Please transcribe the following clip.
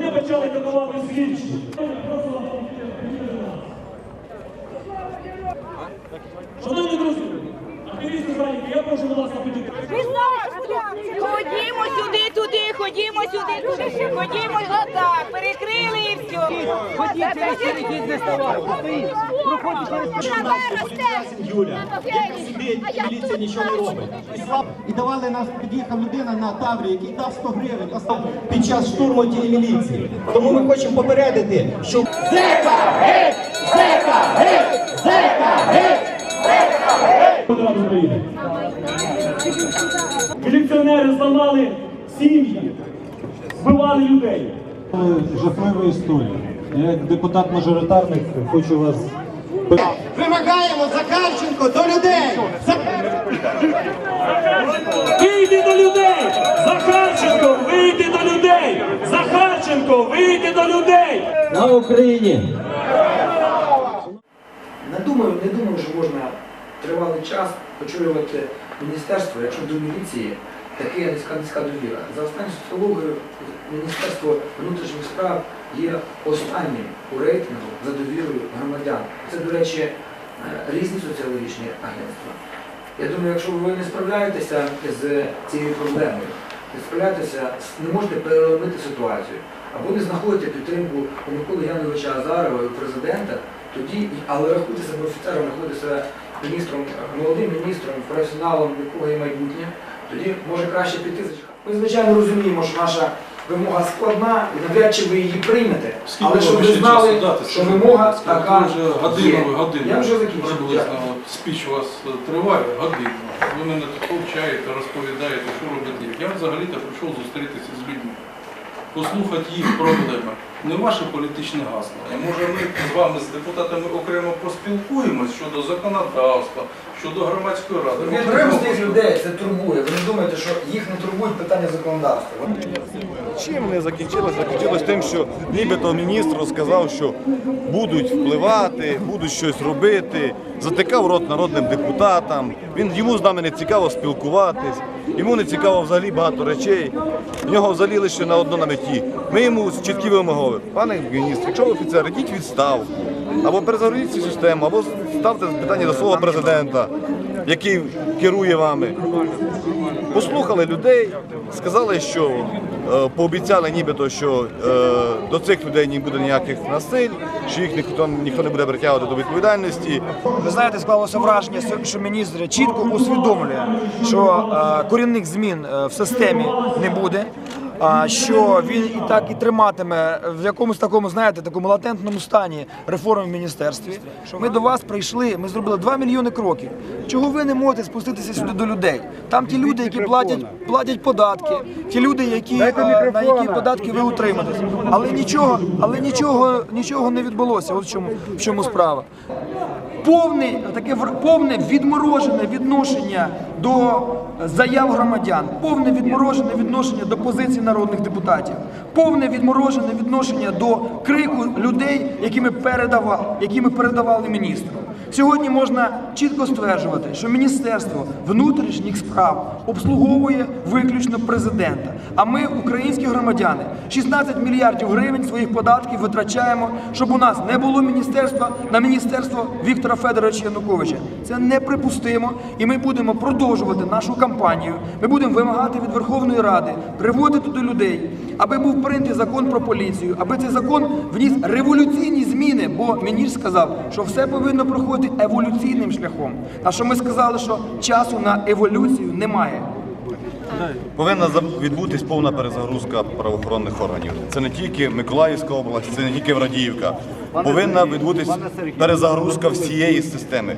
почали давати слідчі. Вас. Шановні друзі, активісти зайняті, я прошу, ласка, підійти. Ходімо сюди, туди, ходімо сюди, туди, ходімо отак, перекрили і все. Юля, як сидить, міліція нічого не робить. І слаб, і давали нас, під'їхав людина на Таврі, який дав 100 гривень остав під час штурму тієї міліції. Тому ми хочемо попередити, що зека, геть, зека, геть, зека, геть. Ради України. Міліціонери зламали сім'ї, вбивали людей. Жахливу історію. Я як депутат-мажоритарник хочу вас Вимагаємо Захарченко до людей. Вийди до людей! Захарченко, вийди до людей! Захарченко, вийди до людей! на Україні. Не думаю, не думаю, що можна тривалий час очолювати міністерство, якщо до міліції така низька низька довіра. За останню соціологію Міністерство внутрішніх справ є останнім у рейтингу за довірою громадян. Це, до речі, е, різні соціологічні агентства. Я думаю, якщо ви не справляєтеся з цією проблемою, не справляєтеся, не можете переломити ситуацію, або не знаходите підтримку у Миколи Яновича Азарова і президента, тоді, але рахуйте себе офіцером, рахуйте себе міністром, молодим міністром, професіоналом, якого є майбутнє, тоді може краще піти зачекати. Ми, звичайно, розуміємо, що наша вимога складна і навряд чи ви її приймете, Скільки але щоб вам ви ще знали, часу дати? що вимога така вже є. годину, годину. Я вже закінчив. Приблизно спіч у вас е, триває годину. Ви мене тут повчаєте, розповідаєте, що робити. Я взагалі-то прийшов зустрітися з людьми, послухати їх проблеми, не ваше політичне гасло. І може ми з вами, з депутатами, окремо поспілкуємось щодо законодавства, щодо громадської ради. Окремо з тих людей це турбує. Ви не думаєте, що їх не турбують питання законодавства. Чим не закінчилось? Закінчилось тим, що нібито міністр сказав, що будуть впливати, будуть щось робити, затикав рот народним депутатам. Він йому з нами не цікаво спілкуватись, йому не цікаво взагалі багато речей. В нього взагалі лише на одно на меті. Ми йому чіткі вимоги. Пане міністр, якщо ви офіцер, йдіть відстав. Або перезагрузіть цю систему, або ставте питання до свого президента, який керує вами. Послухали людей, сказали, що е, пообіцяли нібито, що е, до цих людей не буде ніяких насиль, що їх ніхто, ніхто не буде притягувати до відповідальності. Ви знаєте, склалося враження, що міністр чітко усвідомлює, що е, корінних змін в системі не буде. А що він і так і триматиме в якомусь такому, знаєте, такому латентному стані реформи в міністерстві. Ми до вас прийшли, ми зробили 2 мільйони кроків. Чого ви не можете спуститися сюди до людей? Там ті люди, які платять, платять податки, ті люди, які е, на які податки ви утримаєтесь. Але нічого, але нічого, нічого не відбулося. От в чому в чому справа повне таке повне відморожене відношення до заяв громадян, повне відморожене відношення до позицій народних депутатів, повне відморожене відношення до крику людей, які ми передавали, які ми передавали міністру. Сьогодні можна чітко стверджувати, що Міністерство внутрішніх справ обслуговує виключно президента. А ми, українські громадяни, 16 мільярдів гривень своїх податків витрачаємо, щоб у нас не було міністерства на міністерство Віктора Федоровича Януковича. Це неприпустимо, і ми будемо продовжувати нашу кампанію. Ми будемо вимагати від Верховної Ради приводити до людей, аби був прийнятий закон про поліцію, аби цей закон вніс революційні зміни. Бо міністр сказав, що все повинно проходити еволюційним шляхом. А що ми сказали, що часу на еволюцію немає. Повинна відбутись повна перезагрузка правоохоронних органів. Це не тільки Миколаївська область, це не тільки Врадіївка. Повинна відбутись перезагрузка всієї системи.